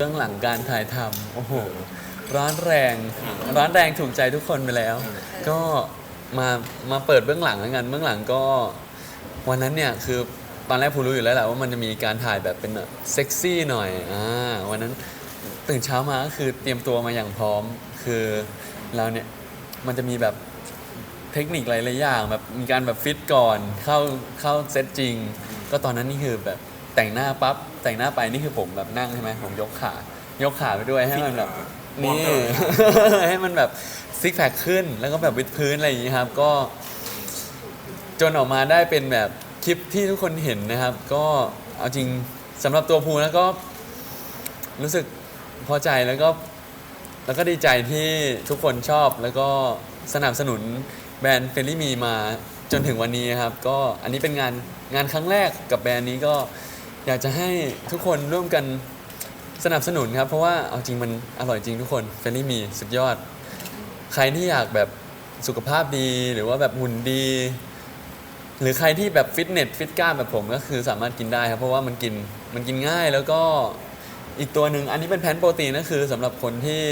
เรื่องหลังการถ่ายทำโอ้โห ร้อนแรง ร้อนแรงถูกใจทุกคนไปแล้ว ก็มามาเปิดเบื้องหลังแล้วกันเบื้องหลังก็ วันนั้นเนี่ยคือตอนแรกผมรู้อยู่แล้วแหละว่ามันจะมีการถ่ายแบบเป็นแบบเซ็กซี่หน่อยอ่าวันนั้นตื่นเช้ามาก็คือเตรียมตัวมาอย่างพร้อม คือเราเนี่ยมันจะมีแบบเทคนิคหลายๆอย่างแบบมีการแบบฟิตก่อนเข้าเข้าเซตจริง ก็ตอนนั้นนี่คือแบบ แต่งหน้าปั๊บแต่งหน้าไปนี่คือผมแบบนั่งใช่ไหมผมยกขายกขาไปด้วยให้มันแบบนี่ ให้มันแบบซิกแพคขึ้นแล้วก็แบบวิดพื้นอะไรอย่างนี้ครับ ก็ จนออกมาได้เป็นแบบคลิปที่ทุกคนเห็นนะครับ ก็เอาจริงสำหรับตัวภูแล้วก็ รู้สึกพอใจแล้วก็ แล้วก็ดีใจที่ทุกคนชอบแล้วก็สนับสนุนแบรนด์เฟรลี่มีมาจนถึงวันนี้ครับ ก็อันนี้เป็นงานงานครั้งแรกกับแบรนด์นี้ก็ อยากจะให้ทุกคนร่วมกันสนับสนุนครับ เพราะว่าเอาจริงมันอร่อยจริงทุกคนเฟรลี่มีสุดยอด ใครที่อยากแบบสุขภาพดีหรือว่าแบบหุ่นดี หรือใครที่แบบฟิตเนสฟิตกล้ามแบบผมก็คือสามารถกินได้ครับเพราะว่ามันกินมันกินง่ายแล้วก็อีกตัวหนึ่งอันนี้เป็นแพลนโปรตีนก็คือสำหรับคนที่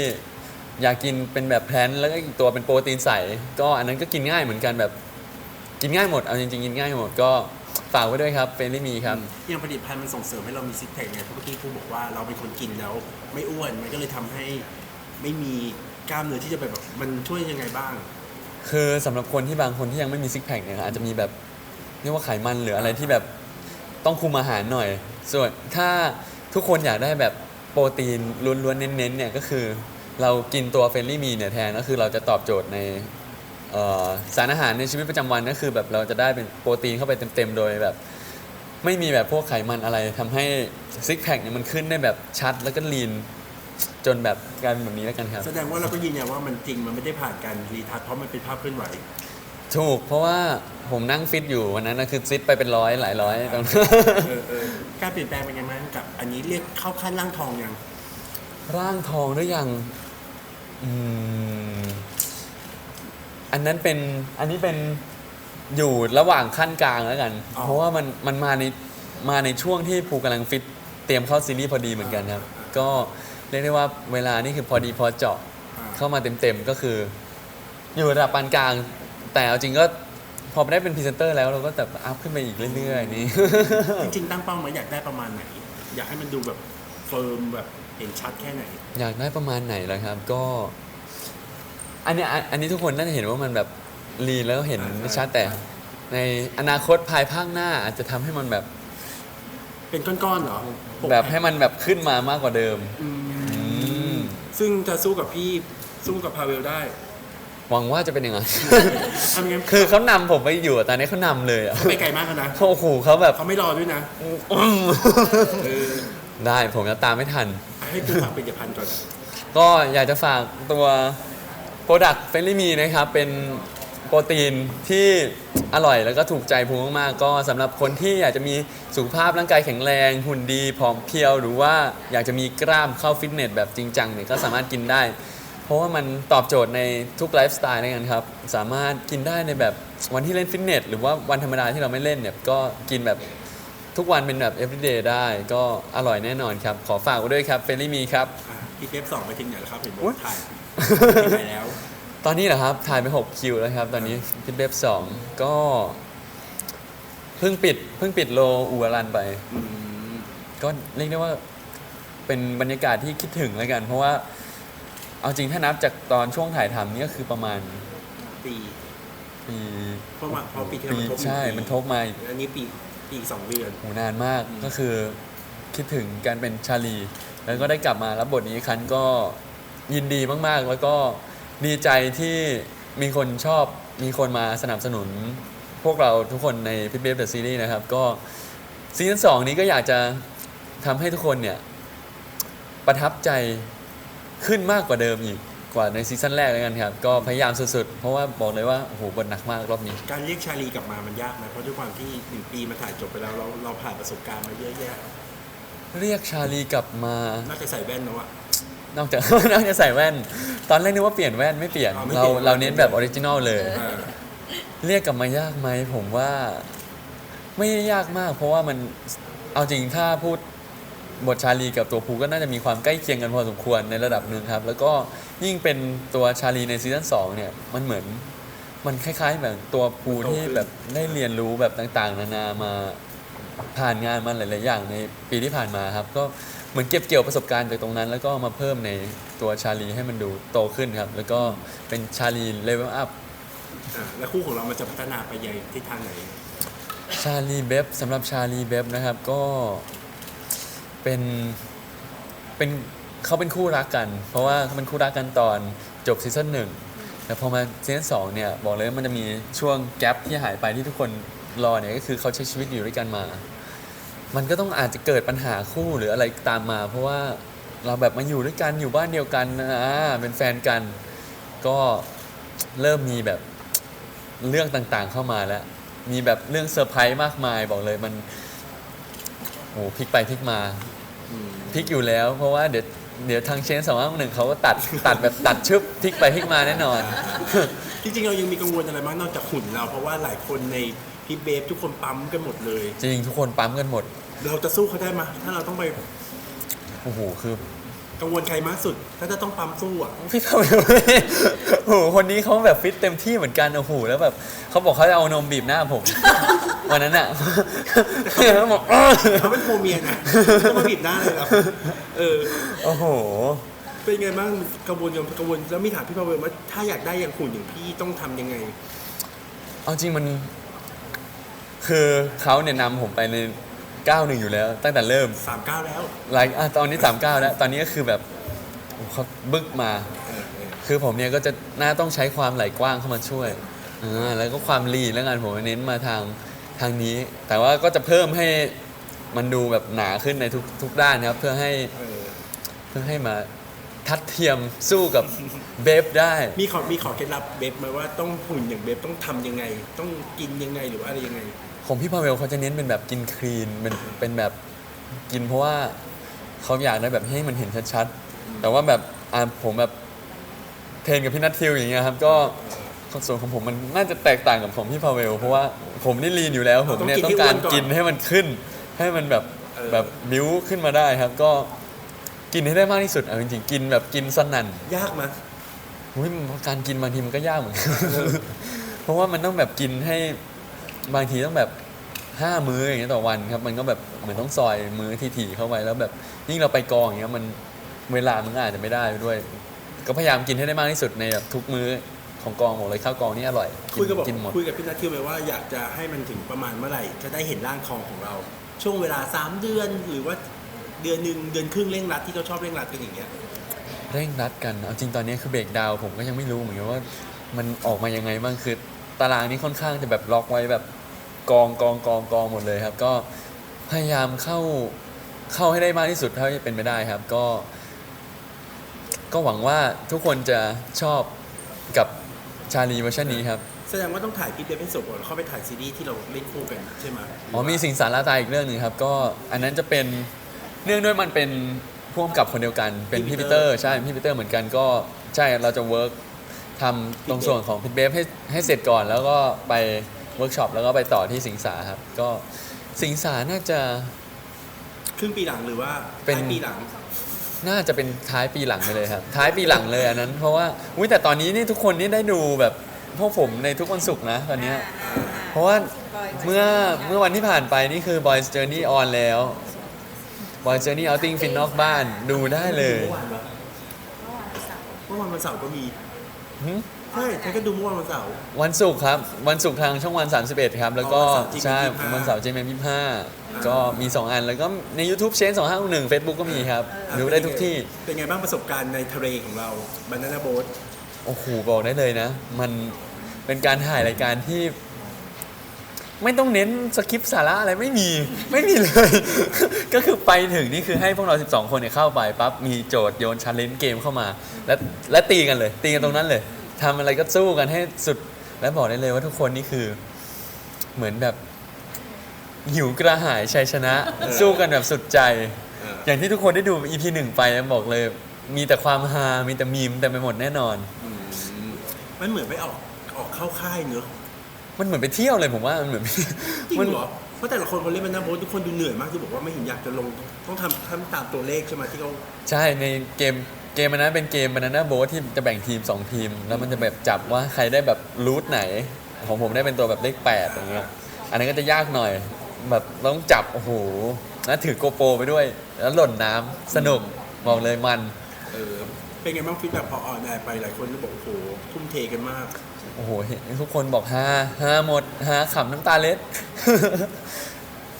อยากกินเป็นแบบแพลนแล้วก็อีกตัวเป็นโปรตีนใส ก็อันนั้นก็กินง่ายเหมือนกันแบบกินง่ายหมดเอาจริงๆกินง่ายหมดก็ ฝากไว้ด้วยครับเฟรนลี่มีครับ อย่างผลิตภัณฑ์มันส่งเสริมให้เรามีซิกแพคไงเพราะเมื่อกี้ครูบอกว่าเราเป็นคนกินแล้ว ไม่อ้วนมันก็เลยทำให้ไม่มีกล้ามเนื้อที่จะไปแบบมันช่วยยังไงบ้าง คือสำหรับคนที่บางคนที่ยังไม่มีซิกแพคเนี่ยอาจจะมีแบบเรียกว่าไขมันหรืออะไรที่แบบต้องคุมอาหารหน่อย ส่วนถ้าทุกคนอยากได้แบบโปรตีนล้วนๆเน้นๆเนี่ยก็คือ เรากินตัวเฟรนลี่มีเนี่ยแทนก็คือเราจะตอบโจทย์ในเอ่อ สารอาหารในชีวิตประจำวันก็คือแบบเราจะได้เป็นโปรตีนเข้าไปเต็มๆ โดยแบบ ไม่มีแบบพวกไขมันอะไรทำให้ซิกแพคเนี่ยมันขึ้นได้แบบชัดแล้วก็ลีนจนแบบกลายเป็นแบบนี้แล้วกันครับ แสดงว่าเราก็ยืนยันว่ามันจริงมันไม่ได้ผ่านการรีทัชเพราะมันเป็นภาพเคลื่อนไหวถูกเพราะว่าผมนั่งฟิตอยู่วันนั้นนะคือฟิตไปเป็นร้อยหลายร้อยตรงนั้นเออเออการเปลี่ยนแปลงเป็นยังไงบ้างกับ อันนี้เรียกเข้าขั้นร่างทองยังร่างทองหรือยังอืม อันนั้นเป็นอันนี้เป็นอยู่ระหว่างขั้นกลางแล้วกัน อ๋อ เพราะว่ามันมันมาในมาในช่วงที่ภูกำลังฟิตเตรียมเข้าซีรีส์พอดีเหมือนกันครับ ก็เรียกได้ว่าเวลานี่คือพอดีพอเจาะอ่าเข้ามาเต็มๆก็คือ อยู่ระดับปานกลาง แต่เอาจริงก็พอได้เป็นพรีเซนเตอร์แล้วเราก็แบบอัพขึ้นไปอีกเรื่อยๆนี่ จริงๆตั้งเป้าหมายอยากได้ประมาณไหน อยากให้มันดูแบบเฟิร์มแบบเห็นชัดแค่ไหน อยากได้ประมาณไหนล่ะครับ ก็ อันเนี้ยอันอันนี้ทุกคนน่าจะเห็นว่ามันแบบลีนแล้วเห็นอ่าไม่ชัดแต่ ในอนาคตภายภาคหน้าอาจจะทำให้มันแบบเป็นก้อนๆเหรอปกแบบให้มันแบบขึ้นมามากกว่าเดิม อืมมซึ่งจะสู้กับพี่สู้กับพาเวลได้หวังว่าจะเป็นอย่างนั้น ทำยังไงคือเขานำผมไปอยู่อะตอนนี้เขานำเลยอะไม่ไกลมากแล้วนะโอ้โหเขาแบบเขาไม่รอด้วยนะเออได้ผมจะตามไม่ทัน ให้กูฝากผลิตภัณฑ์ก่อน ก็อยากจะฝากตัว Product f r i e n d l y Me นะครับ เป็นโปรตีนที่อร่อยแล้วก็ถูกใจภูมิมากๆ ก็สำหรับคนที่อยากจะมีสุขภาพร่างกายแข็งแรง หุ่นดีผอมเพรียว หรือว่าอยากจะมีกล้ามเข้าฟิตเนสแบบจริงจังเนี่ยก็สามารถกินได้ เพราะว่ามันตอบโจทย์ในทุกไลฟ์สไตล์ด้วยกันครับ สามารถกินได้ในแบบวันที่เล่นฟิตเนสหรือว่าวันธรรมดาที่เราไม่เล่นเนี่ยก็กินแบบทุกวันเป็นแบบ everyday ได้ก็อร่อยแน่นอนครับ ขอฝากไว้ด้วยครับเฟรลี่มีครับอะพี่เทปสองไปถึงไหนแล้วครับเห็นบออุ๊กยถ่ายถึง ไหนแล้ว ตอนนี้เหรอครับ ถ่ายไป6คิวแล้วครับ ตอนนี้พิทเบฟสองก็เพิ่งปิดเพิ่งปิดโลอูอารันไป อืมก็เรียกได้ว่าเป็นบรรยากาศที่คิดถึงแล้วกัน เพราะว่า เอาจริงถ้านับจากตอนช่วงถ่ายทำนี่ก็คือประมาณปีปีเพราะว่าเพราะปีที่แล้วปีมันทบใช่ มันทบมาอีก อันนี้ปีปีอีกสองเดือน โหนานมากอืม ก็คือคิดถึงการเป็นชาลี แล้วก็ได้กลับมารับบทนี้อีกครั้งก็ ยินดีมากๆ แล้วก็ดีใจที่มีคนชอบมีคนมาสนับสนุน พวกเราทุกคนในพิทเบฟเดอะซีรีส์นะครับ ก็ซีซั่นสองนี้ก็อยากจะทำให้ทุกคนเนี่ย ประทับใจขึ้นมากกว่าเดิมอีกกว่าในซีซั่นแรกแล้วกันครับ ก็พยายามสุดๆ เพราะว่าบอกเลยว่าโอ้โหบทหนักมากรอบนี้ การเรียกชาลีกลับมามันยากไหมเพราะด้วยความที่หนึ่งปีมาถ่ายจบไปแล้วเราเราผ่านประสบการณ์มาเยอะแยะ เรียกชาลีกลับมา น่าจะใส่แว่นแล้วอะ นอกจาก นอกจากใส่แว่น ตอนแรกนึกว่าเปลี่ยนแว่นไม่เปลี่ยน อ๋อไม่เราเปลี่ยน เราเน้นแบบออริจินอลเลย เออ เรียกกลับมายากไหมผมว่าไม่ได้ยากมาก เพราะว่ามันเอาจริงถ้าพูดบทชาลีกับตัวภูก็น่าจะมีความใกล้เคียงกันพอสมควรในระดับหนึ่งครับ แล้วก็ยิ่งเป็นตัวชาลีในซีซั่นสองเนี่ยมันเหมือนมันคล้ายๆแบบตัวภูที่แบบได้เรียนรู้แบบต่างๆ นานามาผ่านงานมาหลายๆอย่างในปีที่ผ่านมาครับ ก็ เหมือนเก็บเกี่ยวประสบการณ์จากตรงนั้น แล้วก็มาเพิ่มในตัวชาลีให้มันดูโตขึ้นครับ แล้วก็เป็นชาลีเลเวลอัพอ่าแล้วคู่ของเรามันจะพัฒนาไปยังทิศทางไหน ชาลีเบฟสำหรับชาลีเบฟนะครับก็เป็นเป็นเขาเป็นคู่รักกัน เพราะว่าเขาเป็นคู่รักกันตอนจบซีซั่นหนึ่งแต่พอมาซีซั่นสองเนี่ยบอกเลยว่ามันจะมีช่วงแกลบที่หายไปที่ทุกคนรอเนี่ยก็คือเขาใช้ชีวิตอยู่ด้วยกันมา มันก็ต้องอาจจะเกิดปัญหาคู่หรืออะไรตามมา เพราะว่าเราแบบมาอยู่ด้วยกันอยู่บ้านเดียวกันนะเป็นแฟนกัน ก็เริ่มมีแบบเรื่องต่างๆเข้ามาแล้ว มีแบบเรื่องเซอร์ไพรส์มากมายบอกเลยมันโอ้พลิกไปพลิกมาพลิกอยู่แล้ว เพราะว่าเดี๋ยวเดี๋ยวทางเชนสองห้าหนึ่งเขาก็ตัดตัดแบบตัดชึบพลิกไปพลิกมาแน่นอน จริงๆ เรายังมีกังวลอะไรบ้างนอกจากหุ่นเรา เพราะว่าหลายคนใน พี่เบฟทุกคนปั๊มกันหมดเลย จริงๆทุกคนปั๊มกันหมด เราจะสู้เขาได้ไหมถ้าเราต้องไปโอ้โหคือกังวลใครมากสุด ถ้าจะต้องปั๊มสู้อะพี่พาเวลโอ้โหคนนี้เขาแบบฟิตเต็มที่เหมือนกันโอ้โหแล้วแบบเขาบอกเขาจะเอานมบีบหน้าผม วันนั้นอะเขาบอกอ้อเขาเป็นโมเมียนะจะมาบีบหน้าเลยเหรอเออโอ้โหเป็นไงบ้างกังวลยังกังวลแล้วมีถามพี่พาเวลว่าถ้าอยากได้อย่างหุ่นอย่างพี่ต้องทำยังไง เอาจริงมัน คือเขาเนี่ยนำผมไปในก้าวหนึ่งอยู่แล้ว ตั้งแต่เริ่มสามเก้าแล้วไลค์อะตอนนี้สามเก้าแล้วตอนนี้ก็คือแบบโอ้เขาบึกมา เออเออคือผมเนี่ยก็จะน่าต้องใช้ความไหลกว้างเข้ามาช่วยอ่าแล้วก็ความรีแล้วงานผมเน้นมาทางทางนี้ แต่ว่าก็จะเพิ่มให้มันดูแบบหนาขึ้นในทุกทุกด้านครับ เพื่อให้เออเพื่อให้มาทัดเทียมสู้กับเบฟได้ มีขอมีขอเคล็ดลับเบฟไหมว่าต้องหุ่นอย่างเบฟต้องทำยังไง ต้องกินยังไงหรือว่าอะไรยังไง ของพี่พาเวลเขาจะเน้นเป็นแบบกินคลีนเป็นเป็นแบบกินเพราะว่าเขาอยากได้แบบให้มันเห็นชัดๆ แต่ว่าแบบอ่าผมแบบเทรนกับพี่นัททิวอย่างเงี้ยครับก็ส่วนของผมมันน่าจะแตกต่างกับของพี่พาเวล เพราะว่าผมนี่ลีนอยู่แล้วผมเนี่ยต้ต้อองงกินให้การอ้วนก่อนกินให้มันขึ้น ให้มันแบบเออแบบบิ้วขึ้นมาได้ครับ ก็กินให้ได้มากที่สุดเอาจริงๆกินแบบกินสนั่น ยากไหมยอุ๊ยการกินบางทีมันก็ยากเหมือนกันเพราะว่ามันต้องแบบกินให้ บางทีต้องแบบห้ามื้ออย่างเงี้ยต่อวันครับ มันก็แบบเหมือนต้องซอยมื้อถี่ๆเข้าไปแล้วแบบยิ่งเราไปกองอย่างเงี้ยมันเวลามันก็อาจจะไม่ได้ด้วย ก็พยายามกินให้ได้มากที่สุดในแบบทุกมื้อของกองหมดเลยข้าวกองนี่อร่อยคุยกับบอกกินหมดคุยกับพี่นัททิวไปว่าอยากจะให้มันถึงประมาณเมื่อไหร่ จะได้เห็นร่างทองของเรา ช่วงเวลา 3 เดือนหรือว่าเดือนหนึ่งเดือนครึ่งเร่งรัดที่เขาชอบเร่งรัดกันอย่างเงี้ยเร่งรัดกันเอาจริงตอนนี้คือเบรกดาวน์ผมก็ยังไม่รู้เหมือนกันว่า มันออกมายังไงบ้างคือตารางนี้ค่อนข้างจะแบบล็อกไว้แบบ กองกองกองกองหมดเลยครับ ก็พยายามเข้าเข้าให้ได้มากที่สุดเท่าที่เป็นไปได้ครับ ก็ ก็หวังว่าทุกคนจะชอบกับชาลีเวอร์ชันนี้ครับแสดงว่าต้องถ่ายพี่เบฟเป็นศพก่อนแล้วเข้าไปถ่ายซีรีส์ที่เราเล่นคู่กันใช่ไหมอ๋อมีสิ่งสาระตายอีกเรื่องหนึ่งครับ ก็อันนั้นจะเป็นเนื่องด้วยมันเป็นพ่วงกับคนเดียวกันเป็นพี่ปีเตอร์ใช่พี่ปีเตอร์เหมือนกันก็ใช่เราจะเวิร์กทำตรงส่วนของพิทเบฟให้ให้เสร็จก่อนแล้วก็ไป เวิร์กช็อปแล้วก็ไปต่อที่สิงสาครับ ก็สิงสาน่าจะครึ่งปีหลังหรือว่าเป็น ท้ายปีหลัง น่าจะเป็นท้ายปีหลังไปเลยครับ ท้ายปีหลังเลยอันนั้น เพราะว่าอุ้ยแต่ตอนนี้นี่ทุกคนนี่ได้ดูแบบพวกผมในทุกวันศุกร์นะตอนเนี้ย เพราะว่า เมื่อเมื่อวันที่ผ่านไปนี่คือ Boys Journey on แล้ว Boys Journey Outing ฟินนอกบ้านดูได้เลยเมื่อวานวะเมื่อวานวันเสาร์ก็มีหึ ใช่ฉันก็ดูเมื่อวานวันเสาร์ วันศุกร์ครับ วันศุกร์ทางช่องวัน 31 ครับ แล้วก็อ๋อวันเสาร์ใช่ GMM25 วันเสาร์เจมยี่ห้าก็มี 2 อัน แล้วก็ใน YouTube เชน2 5 1 Facebook ก็มีครับดูได้ทุกที่ เป็นไงบ้างประสบการณ์ในทะเลของเราบานาน่าโบ๊ทโอ้โห บอกได้เลยนะ มันเป็นการถ่ายรายการที่ ไม่ต้องเน้นสคริปต์สาระอะไรไม่มีไม่มีเลย ก็คือไปถึงนี่คือให้พวกเรา 12 คนเนี่ยเข้าไปปั๊บมีโจทย์โยนชันเลนเกมเข้ามา และและตีกันเลย ตีกันตรงนั้นเลย ทำอะไรก็สู้กันให้สุด และบอกได้เลยว่าทุกคนนี่คือ เหมือนแบบหิวกระหายชัยชนะ สู้กันแบบสุดใจ อย่างที่ทุกคนได้ดู EP หนึ่งไปบอกเลย มีแต่ความฮา มีแต่มีมแต่ไปหมดแน่นอน มันเหมือนไปออกออกเข้าค่ายเนอะมันเหมือนไปเที่ยวเลยผมว่ามันเหมือนจริงมัเหรอเพราะแต่ละคนคนเล่นมันนะโบททุกคนดูเหนื่อยมากคือบอกว่าไม่เห็นอยากจะลง ต้องทำทำตามตัวเลขใช่ไหมที่เขาใช่ในเกม เกมมันนั้นเป็นเกมมันนั้นนะโบทที่จะแบ่งทีม 2 ทีม แล้วมันจะแบบจับว่าใครได้แบบรูทไหน ของผมได้เป็นตัวแบบเลขแปดอย่างเงี้ยอันนั้นก็จะยากหน่อย แบบต้องจับโอ้โหแล้วถือโกโปรไปด้วย แล้วหล่นน้ำสนุกบอกเลยมัน เออเป็นไงบ้างฟีดแบ็กพอออนแอร์ไปหลายคนก็บอกโอ้โหทุ่มเทกันมาก โอ้โหเห็นทุกคนบอกฮาฮาหมดฮาขำน้ำตาเล็ด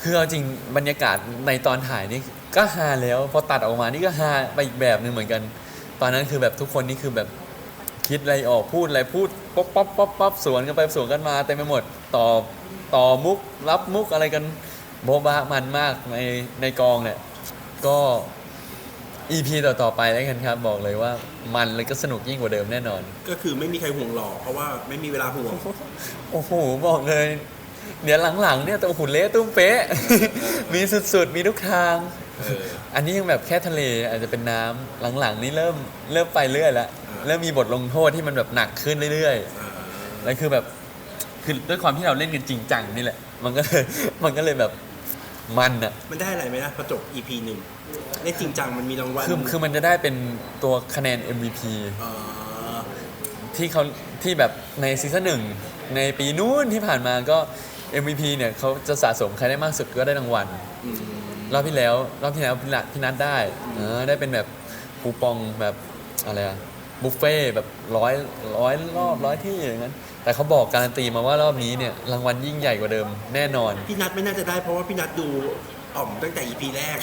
คือเอาจริงบรรยากาศในตอนถ่ายนี่ก็ฮาแล้ว พอตัดออกมานี่ก็ฮาไปอีกแบบหนึ่งเหมือนกัน ตอนนั้นคือแบบทุกคนนี่คือแบบคิดอะไรออกพูดอะไรพูดป๊อปป๊อปป๊อปป๊อปสวนกันไปสวนกันมาเต็มไปหมดต่อต่อมุกรับมุกอะไรกันโบบะมันมากในในกองเนี่ยก็ EP ต่อๆไปแล้วกันครับ บอกเลยว่ามันเลยก็สนุกยิ่งกว่าเดิมแน่นอน ก็คือไม่มีใครห่วงหล่อเพราะว่าไม่มีเวลาห่วง โอ้โห บอกเลย เดี๋ยวหลังๆเนี่ยตัวหุ่นเละตุ้มเป๊ะ มีสุดๆ มีทุกทางเอออันนี้ยังแบบแค่ทะเลอาจจะเป็นน้ำหลังๆ นี่เริ่มเริ่มไปเรื่อยแล้วอ่าเริ่มมีบทลงโทษที่มันแบบหนักขึ้นเรื่อยเออๆแล้วคือแบบคือด้วยความที่เราเล่นกันจริงจังนี่แหละ มันก็เลยมันก็เลยแบบมันอะมันได้อะไรไหมนะพอจบ EP หนึ่งเล่นจริงจังมันมีรางวัลคือคือมันจะได้เป็นตัวคะแนน MVP เออที่เขาที่แบบในซีซั่นหนึ่งในปีนู้นที่ผ่านมาก็ MVP เนี่ยเขาจะสะสมใครได้มากสุดก็ได้รางวัลอืม รอบที่แล้วรอบที่แล้วพี่นัทพี่นัทได้เออได้เป็นแบบคูปองแบบอะไรอะบุฟเฟ่ต์แบบร้อยร้อยรอบร้อยที่อย่างนั้น แต่เขาบอกการันตีมาว่ารอบนี้เนี่ยรางวัลยิ่งใหญ่กว่าเดิมแน่นอนพี่นัทไม่น่าจะได้เพราะว่าพี่นัทดูอ่อมตั้งแต่ EP แรก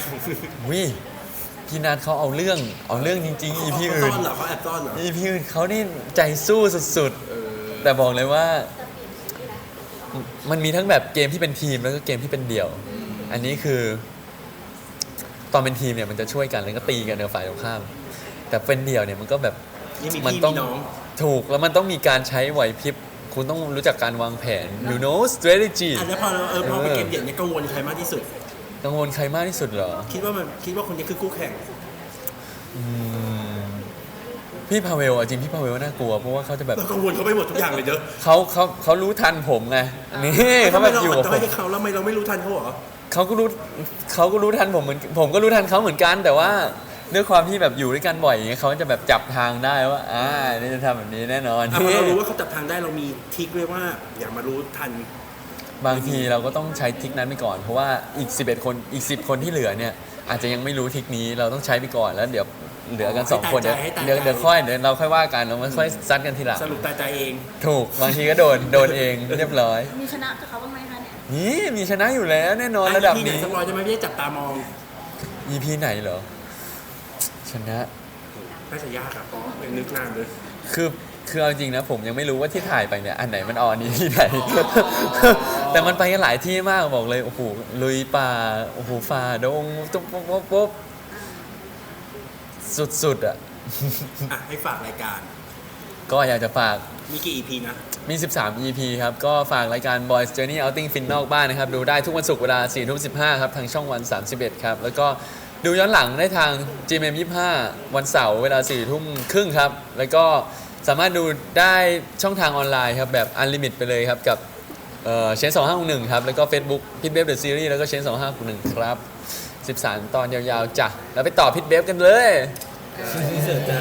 วิพี่นัทเขาเอาเรื่องเอาเรื่องจริง ๆ EP เขาอื่นซ่อนเหรอเขาแอบซ่อนเหรอ EP อื่นเขานี่ใจสู้สุดเออๆแต่บอกเลยว่า มันมีทั้งแบบเกมที่เป็นทีมแล้วก็เกมที่เป็นเดี่ยว อันนี้คือ ตอนเป็นทีมเนี่ยมันจะช่วยกันแล้วก็ตีกันในฝ่ายตรงข้าม แต่เป็นเดี่ยวเนี่ยมันก็แบบนี่มีมันพี่ต้อมีงน้อง ถูกแล้วมันต้องมีการใช้ไหวพริบ คุณต้องรู้จักการวางแผน you know strategy อะแล้วพอเราเออพอไปเออเกมเดี่ยวเนี่ยกังวลใครมากที่สุด กังวลใครมากที่สุดเหรอ คิดว่ามันคิดว่าคนนี้คือคู่แข่งอืมพี่พาเวลอะจริงพี่พาเวลน่ากลัวเพราะว่าเขาจะแบบเรากังวลเขาไปหมดทุกอย่างเลยเด้อเขาเขาเขารู้ทันผมไงนี่เขาทำไมแบบเราอยู่อ่อกับนผด้อยมให้เขาแล้วทำไมเราไม่รู้ทันเขาเหรอ เขาก็รู้เขาก็รู้ทันผมเหมือนผมก็รู้ทันเขาเหมือนกันแต่ว่าด้วยความที่แบบอยู่ด้วยกันบ่อยอย่างเงี้ยเขาจะแบบจับทางได้ว่าอ่านี่จะทำแบบนี้แน่นอนอะพอเรารู้ว่าเขาจับทางได้เรามีทริคไว้ว่าอย่ามารู้ทัน บางทีเราก็ต้องใช้ทริกนั้นไปก่อนเพราะว่าอีก 11 คนอีก 10 คนที่เหลือเนี่ย อาจจะยังไม่รู้ทริกนี้เราต้องใช้ไปก่อนแล้วเดี๋ยวเหลือกันสองคนเดี๋ยวให้ตายใจ เดี๋ยวให้ตายใจเดี๋ยวค่อยเดี๋ยวเราค่อยว่ากันเราไม่ค่อยซัดกันทีหลังสรุปตายใจเอง ถูกบางทีก็โดนโดนเองเรียบร้อย มีชนะกับเขาบ้างไหมคะเนี่ยนี่มีชนะอยู่แล้วแน่นอนระดับที่ไหนนี้สปอยจะไหม่ได้จับตามอง EP ไหนเหรอ ชนะ น่าจะยากอะเพราะยังนึกนานเลย คือคือเอาจริงนะผมยังไม่รู้ว่าที่ถ่ายไปเนี่ยอันไหนมันออนนี้ที่ไหน แต่มันไปกันหลายที่มากบอกเลยโอ้โหลุยป่าโอ้โหฝ่าดงตุ๊บปุ๊บปุ๊บปุ๊บสุดๆอะ อะ ให้ฝากรายการ ก็อยากจะฝาก มีกี่ EP นะ มี 13 EP ครับ ก็ฝากรายการ Boys Journey Outing ฟินนอกบ้านนะครับ ดูได้ทุกวันศุกร์เวลา4ทุ่ม15 ครับ ทางช่องวัน 31 ครับ แล้วก็ดูย้อนหลังได้ทาง GMM 25 วันเสาร์เวลา4ทุ่มครึ่งครับ แล้วก็สามารถดูได้ช่องทางออนไลน์ครับ แบบอันลิมิตไปเลยครับ กับเชน2561ครับ แล้วก็ Facebook พิทเบฟเดอะซีรีส์แล้วก็เชน2561ครับ 13 ตอนยาวๆจ้ะแล้วไปต่อพิทเบฟกันเลยเสิร์ฟจ้า